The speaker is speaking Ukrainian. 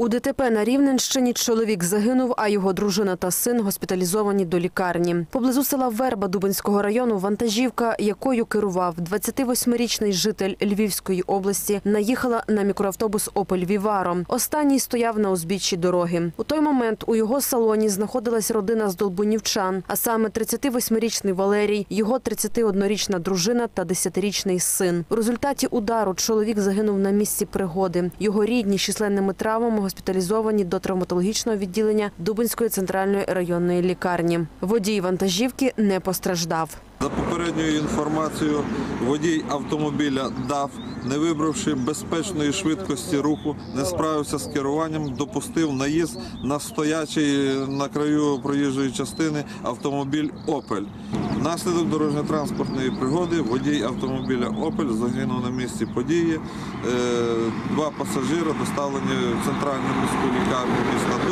У ДТП на Рівненщині чоловік загинув, а його дружина та син госпіталізовані до лікарні. Поблизу села Верба Дубинського району вантажівка, якою керував 28-річний житель Львівської області, наїхала на мікроавтобус «Опель Віваро». Останній стояв на узбіччі дороги. У той момент у його салоні знаходилась родина з долбунівчан, а саме 38-річний Валерій, його 31-річна дружина та 10-річний син. У результаті удару чоловік загинув на місці пригоди. Його рідні з численними травмами госпіталізовані до травматологічного відділення Дубинської центральної районної лікарні. Водій вантажівки не постраждав. За попередньою інформацією, водій автомобіля ДАФ, не вибравши безпечної швидкості руху, не справився з керуванням, допустив наїзд на стоячий на краю проїжджої частини автомобіль Опель. Внаслідок дорожньо-транспортної пригоди водій автомобіля Опель загинув на місці події. Е, Два пасажири доставлені в центральну міську лікарню міста